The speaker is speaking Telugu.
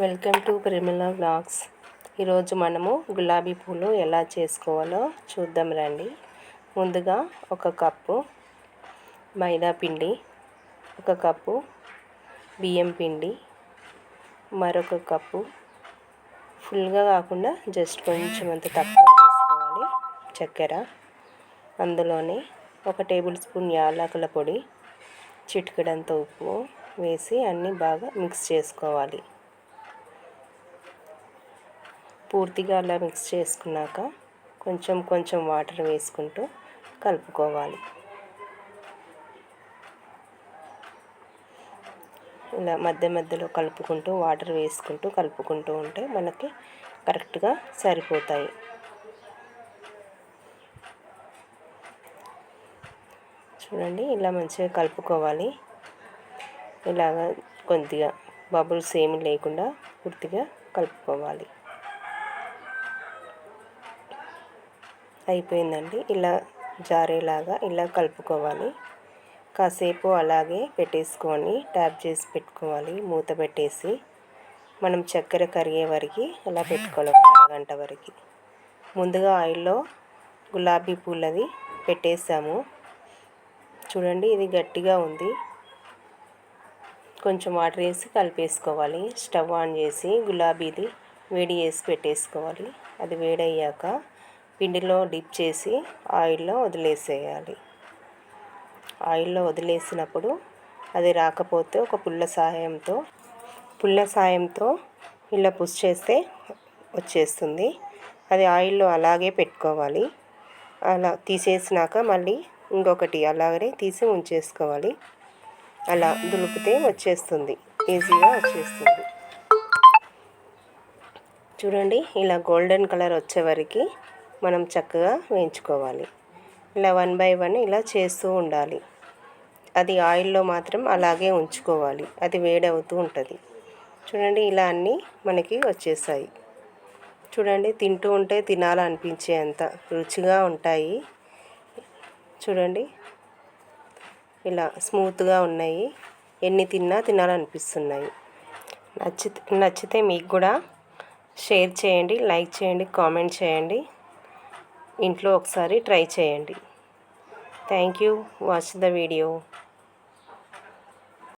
వెల్కమ్ టు ప్రిమిలా బ్లాగ్స్ ఈరోజు మనము గులాబీ పూలు ఎలా చేసుకోవాలో చూద్దాం రండి. ముందుగా ఒక కప్పు మైదా పిండి ఒక కప్పు బియ్యం పిండి మరొక కప్పు ఫుల్గా కాకుండా జస్ట్ కొంచెం అంత తక్కువ వేసుకోవాలి. చక్కెర అందులోనే ఒక టేబుల్ స్పూన్ యాలకుల పొడి చిటికడంత ఉప్పు వేసి అన్నీ బాగా మిక్స్ చేసుకోవాలి. పూర్తిగా అలా మిక్స్ చేసుకున్నాక కొంచెం కొంచెం వాటర్ వేసుకుంటూ కలుపుకోవాలి. ఇలా మధ్య మధ్యలో కలుపుకుంటూ వాటర్ వేసుకుంటూ కలుపుకుంటూ ఉంటే మనకి కరెక్ట్గా సరిపోతాయి. చూడండి ఇలా మంచిగా కలుపుకోవాలి. ఇలాగ కొద్దిగా బబుల్స్ ఏమి లేకుండా పూర్తిగా కలుపుకోవాలి. అయిపోయిందండి. ఇలా జారేలాగా ఇలా కలుపుకోవాలి. కాసేపు అలాగే పెట్టేసుకొని ట్యాప్ చేసి పెట్టుకోవాలి. మూత పెట్టేసి మనం చక్కెర కరిగే వరకు అలా పెట్టుకోవాలి. ఒక అరగంట వరకు. ముందుగా ఆయిల్లో గులాబీ పూలది పెట్టేసాము. చూడండి ఇది గట్టిగా ఉంది. కొంచెం వాటర్ వేసి కలిపేసుకోవాలి. స్టవ్ ఆన్ చేసి గులాబీది వేడి చేసి పెట్టేసుకోవాలి. అది వేడయ్యాక పిండిలో డిప్ చేసి ఆయిల్లో వదిలేసేయాలి. ఆయిల్లో వదిలేసినప్పుడు అది రాకపోతే ఒక పుల్ల సాయంతో పుల్ల సాయంతో ఇలా పుష్ చేస్తే వచ్చేస్తుంది. అది ఆయిల్లో అలాగే పెట్టుకోవాలి. అలా తీసేసినాక మళ్ళీ ఇంకొకటి అలాగనే తీసి ఉంచేసుకోవాలి. అలా దులిపితే వచ్చేస్తుంది. ఈజీగా వచ్చేస్తుంది. చూడండి ఇలా గోల్డెన్ కలర్ వచ్చే వరకు మనం చక్కగా వేయించుకోవాలి. ఇలా వన్ బై వన్ ఇలా చేస్తూ ఉండాలి. అది ఆయిల్లో మాత్రం అలాగే ఉంచుకోవాలి. అది వేడవుతూ ఉంటుంది. చూడండి ఇలా అన్నీ మనకి వచ్చేసాయి. చూడండి తింటూ ఉంటే తినాలనిపించే అంత రుచిగా ఉంటాయి. చూడండి. ఇలా స్మూత్గా ఉన్నాయి. ఎన్ని తిన్నా తినాలనిపిస్తున్నాయి. నచ్చితే నచ్చితే మీకు కూడా షేర్ చేయండి లైక్ చేయండి కామెంట్ చేయండి. ఇంట్లో ఒకసారి ట్రై చేయండి. Thank you. Watch the video.